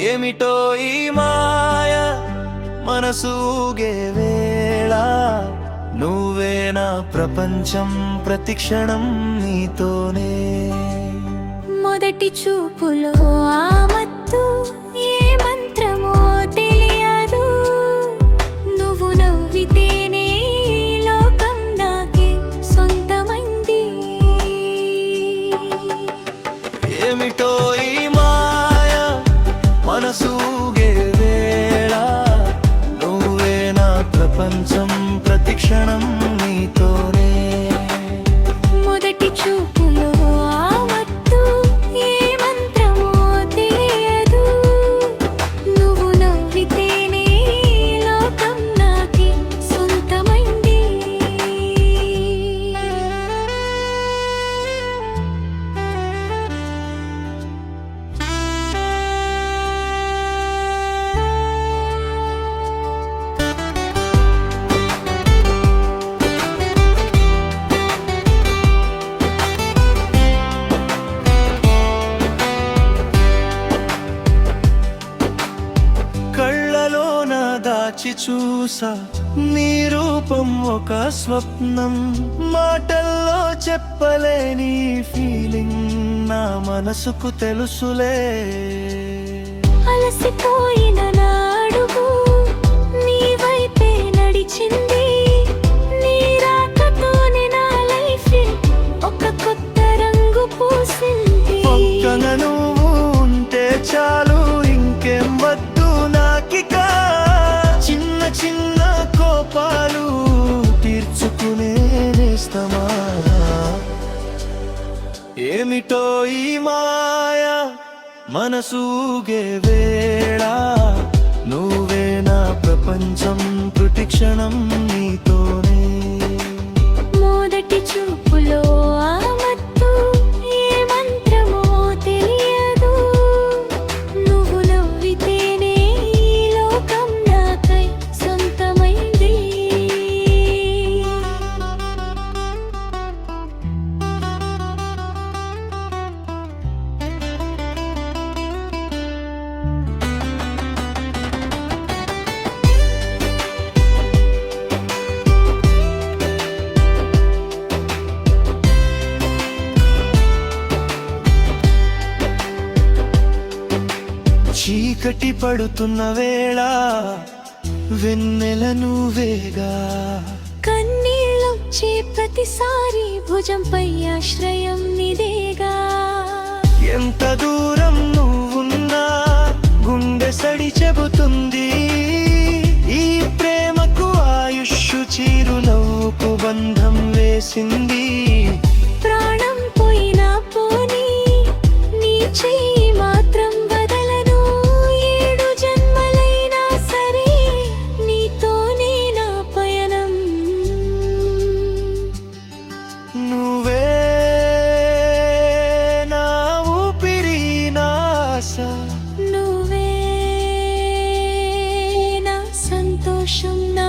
ఏమిటో ఈ మాయ మనసూగే వేళ. నువ్వే నా ప్రపంచం ప్రతిక్షణం నీతోనే. మొదటి చూపులో ఆ మత్తు ఏ మంత్రమో మొదటి చూపులో దాచి చూసా నీ రూపం ఒక స్వప్నం. మాటల్లో చెప్పలేని ఫీలింగ్ నా మనసుకు తెలుసులే. అలసిపోయిన ఏమిటో ఈ మాయ? మనసూగే వేళ. నువ్వే నా ప్రపంచం ప్రతిక్షణం. చీకటి పడుతున్న వేళ వెన్నెల నువ్వేగా కన్నీళ్ళొచ్చే ప్రతిసారి భుజంపై ఆశ్రయం నిదేగా. ఎంత దూరం నువ్వున్నా గుండె సడి చెబుతుంది. ఈ ప్రేమకు ఆయుష్ చిరునవ్వుకు బంధం వేసింది. 什么？